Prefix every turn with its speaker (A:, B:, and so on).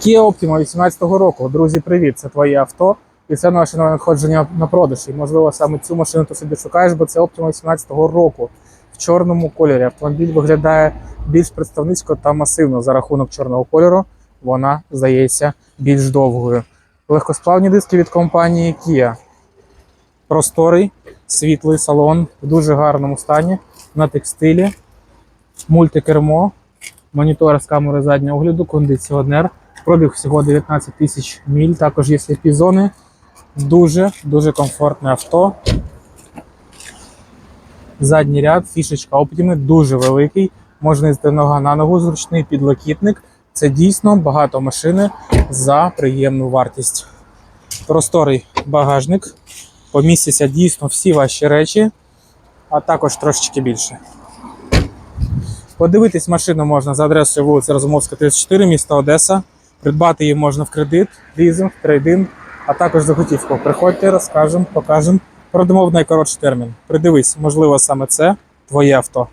A: Kia Optima 18-го року. Друзі, привіт! Це твоє авто. І це наше нове надходження на продаж. І можливо саме цю машину ти собі шукаєш, бо це Optima 18-го року в чорному кольорі. Автомобіль виглядає більш представницько та масивно за рахунок чорного кольору. Вона здається більш довгою. Легкосплавні диски від компанії Kia. Просторий, світлий салон в дуже гарному стані на текстилі, мультикермо, монітор з камери заднього огляду, кондиціонер. Пробіг всього 19 тисяч міль. Також є сліпі зони. Дуже дуже комфортне авто. Задній ряд, фішечка Optima, дуже великий. Можна їздити нога на ногу, зручний підлокітник. Це дійсно багато машини за приємну вартість. Просторий багажник. Помістяться дійсно всі ваші речі, а також трошечки більше. Подивитись машину можна за адресою вулиця Розумовська, 34, місто Одеса. Придбати її можна в кредит, лізинг, трейдинг, а також за готівку. Приходьте, розкажемо, покажемо. Продамо в найкоротший термін. Придивись, можливо, саме це твоє авто.